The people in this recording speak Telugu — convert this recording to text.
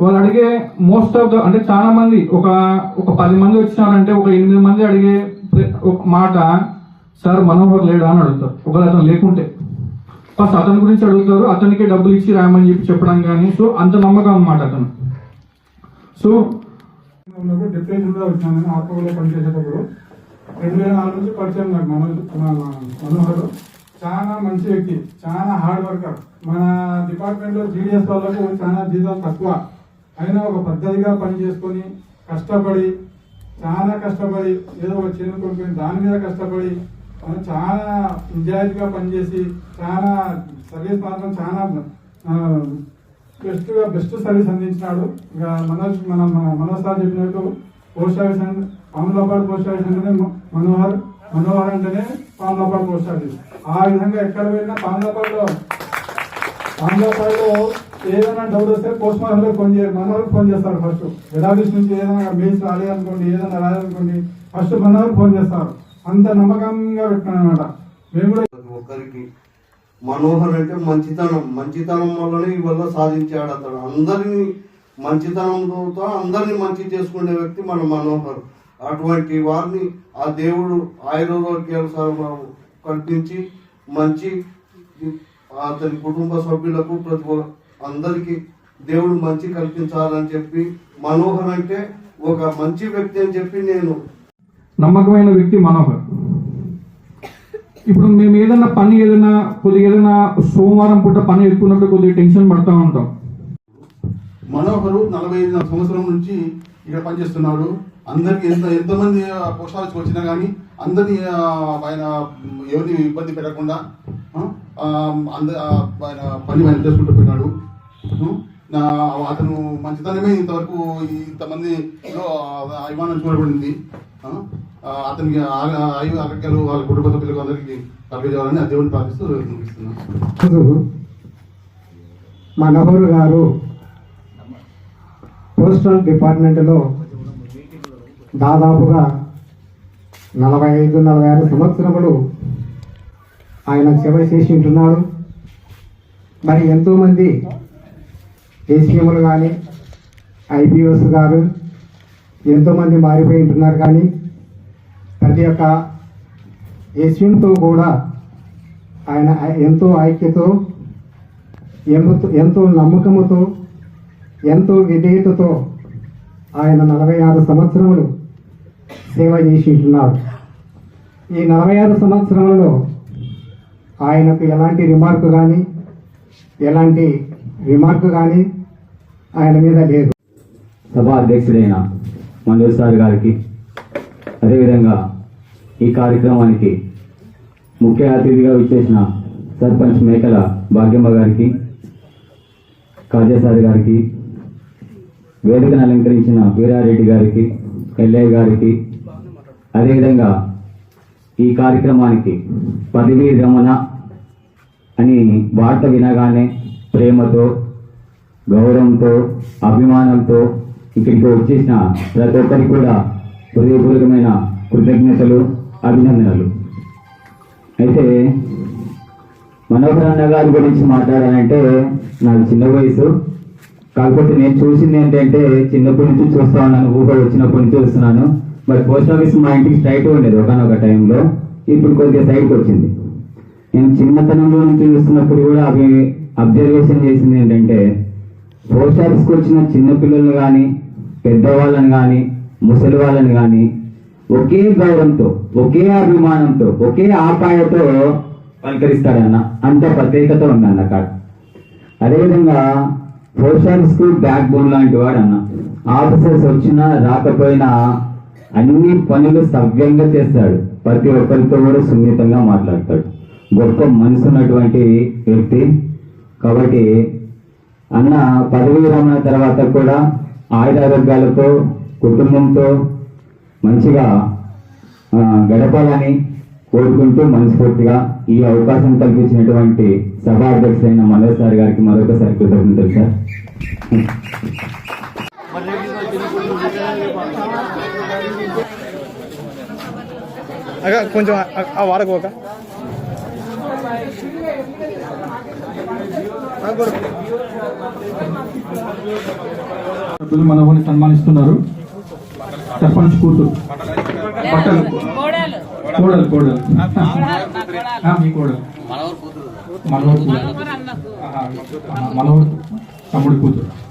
వాళ్ళు అడిగే మోస్ట్ ఆఫ్ ద అంటే చాలా మంది ఒక ఒక పది మంది వచ్చినారంటే ఒక ఎనిమిది మంది అడిగే ఒక మాట సార్ మనోహర్ లేడా? అని అడుగుతారు. ఒకవేళ అతను లేకుంటే. ఫస్ట్ అతని గురించి అడుగుతారు. అతనికి డబ్బులు ఇచ్చి రాయమని చెప్పి చెప్పడం కానీ సో అంత నమ్మకం అనమాట అతను. సో ఉన్నప్పుడు డిప్రెషన్ కూడా వచ్చాను ఆత్మలో పనిచేసేటప్పుడు రెండు వేల నాలుగు నుంచి పరిచయం నాకు మనోజ్ మన మనోహర్ చాలా మంచి వ్యక్తి చాలా హార్డ్ వర్కర్ మన డిపార్ట్మెంట్లో జీడిఎస్ వాళ్ళకు చాలా జీతం తక్కువ. అయినా ఒక పద్ధతిగా పని చేసుకొని కష్టపడి చాలా కష్టపడి ఏదో ఒక చిన్న కొనుక్కొని దాని మీద కష్టపడి మనం చాలా నిజాయితీగా పనిచేసి చాలా సర్వీస్ మాత్రం చాలా బెస్ట్గా బెస్ట్ సర్వీస్ అందించినాడు. ఇక మనోజ్ మన మన- మనోజ్ సార్ చెప్పినట్టు post office and Pamulapadu post office అంటేనే మనోహర్ మనోహర్ అంటేనే పాములపాడు పోస్ట్ ఆఫీస్ ఆ విధంగా ఎక్కడ వెళ్ళినా పాములపాడులో పాములపాడులో ఏదైనా డౌట్ వస్తే పోస్ట్ మాస్టర్ ఫోన్ చేయాలి. మనోహర్ ఫోన్ చేస్తారు ఫస్ట్. హెడ్ ఆఫీస్ నుంచి ఏదైనా మెయిల్స్ రాలేదనుకోండి ఏదైనా రాలేదనుకోండి ఫస్ట్ మనోహర్ ఫోన్ చేస్తారు. అంత నమ్మకంగా పెట్టాను అనమాట మేము కూడా ఒక్కరికి మనోహర్ అంటే మంచితనం. మంచితనం వల్లనే ఇవల్ల సాధించాడు అతడు. అందరినీ మంచితనంతో అందరినీ మంచి చేసుకునే వ్యక్తి మన మనోహర్. అటువంటి వారిని ఆ దేవుడు ఆయుర్వేద్యాలు సర్వము కల్పించి మంచి అతని కుటుంబ సభ్యులకు ప్రతి అందరికీ దేవుడు మంచి కల్పించాలని చెప్పి మనోహర్ అంటే ఒక మంచి వ్యక్తి అని చెప్పి నేను నమ్మకమైన వ్యక్తి మనోహర్. ఇప్పుడు మేము ఏదైనా పని ఏదైనా కొద్దిగా ఏదైనా సోమవారం పూట పని ఎక్కున్నప్పుడు కొద్దిగా టెన్షన్ పడతా ఉంటాం. మనోహరు నలభై ఐదు సంవత్సరం నుంచి ఇక్కడ పనిచేస్తున్నాడు. అందరికి ఎంత ఎంతమంది పోస్ట్ ఆఫీస్కి వచ్చినా కానీ అందరినీ ఆ, ఆయన ఎవరిని ఇబ్బంది పెట్టకుండా ఆయన పని ఆయన చేసుకుంటూ పోయినాడు. నా అతను మంచితనమే ఇంతవరకు ఇంతమంది అభిమానం చూడబడింది. అతనికి ఆ- ఆయుర ఆరోగ్యాలు వాళ్ళ కుటుంబ సభ్యులకు అందరికీ కలుగజేయాలని దేవుని ప్రార్థిస్తూ ముగిస్తున్నాను మనోహర్ గారు పోస్టల్ డిపార్ట్మెంట్లో దాదాపుగా నలభై ఐదు నలభై ఆరు సంవత్సరములు ఆయన సేవ చేసి ఉంటున్నారు మరి ఎంతోమంది ఏసీఎంలు కానీ ఐపీఎస్ గారు ఎంతోమంది మారిపోయి ఉంటున్నారు కానీ ప్రతి ఒక్క ఏసీఎంతో కూడా ఆయన ఎంతో ఐక్యతో ఎంతో ఎంతో నమ్మకముతో ఎంతో విధేయతతో ఆయన నలభై ఆరు సంవత్సరములు సేవ చేసి ఉంటున్నారు. ఈ నలభై ఆరు సంవత్సరంలో ఆయనకు ఎలాంటి రిమార్క్ కానీ ఎలాంటి రిమార్క్ కానీ ఆయన మీద లేదు. సభా అధ్యక్షుడైన మంజూర్ సార్ గారికి అదేవిధంగా ఈ కార్యక్రమానికి ముఖ్య అతిథిగా విచ్చేసిన సర్పంచ్ మేకల భాగ్యమ్మ గారికి కాజేసారి గారికి వేదికను అలంకరించిన వీరారెడ్డి గారికి ఎల్లయ్య గారికి అదేవిధంగా ఈ కార్యక్రమానికి పదవీ రమణ అని వార్త వినగానే ప్రేమతో గౌరవంతో అభిమానంతో ఇక్కడికి వచ్చేసిన ప్రతి ఒక్కరికి కూడా హృదయపూర్వకమైన కృతజ్ఞతలు అభినందనలు. అయితే మనోహర్ అన్న గారి గురించి మాట్లాడాలంటే నాకు చిన్న వయసు. కాకపోతే నేను చూసింది ఏంటంటే చిన్నప్పటి నుంచి చూస్తా ఉన్నాను ఊహ వచ్చినప్పటి నుంచి చూస్తున్నాను. మరి పోస్ట్ ఆఫీస్ మా ఇంటికి స్ట్రైట్ ఉండేది ఒకనొక టైంలో. ఇప్పుడు కొద్దిగా సైడ్కి వచ్చింది. నేను చిన్నతనంలో నుంచి చూస్తున్నప్పుడు కూడా అవి అబ్జర్వేషన్ చేసింది ఏంటంటే పోస్ట్ ఆఫీస్కి వచ్చిన చిన్నపిల్లలను కానీ పెద్దవాళ్ళని కానీ ముసలి వాళ్ళని కానీ ఒకే గౌరవంతో ఒకే అభిమానంతో ఒకే ఆపాయతో పలకరిస్తాడన్న అంత ప్రత్యేకత ఉందన్న కాదు. అదేవిధంగా పోస్ట్ ఆఫీస్కు బ్యాక్ బోన్ లాంటి వాడు అన్న ఆఫీసర్స్ వచ్చినా రాకపోయినా అన్ని పనులు సవ్యంగా చేస్తాడు. ప్రతి ఒక్కరితో కూడా సున్నితంగా మాట్లాడతాడు. గొప్ప మనసు ఉన్నటువంటి వ్యక్తి. కాబట్టి అన్న పదవి విరమణ తర్వాత కూడా ఆయుధారోగ్యాలతో కుటుంబంతో మంచిగా గడపాలని కోరుకుంటూ మనస్ఫూర్తిగా ఈ అవకాశం కల్పించినటువంటి సభా అధ్యక్షుడైన మనోజ్ సార్ గారికి మరొకసారి కృతజ్ఞతలు సార్ కొంచెం ఆ- మనోహర్ని సన్మానిస్తున్నారు. సర్పంచ్ కూతురు. బట్టలు. కోడలు కోడలు. మీ కోడలు. మనోహర్ కూతురు. మనోహర్ తమ్ముడి కూతురు.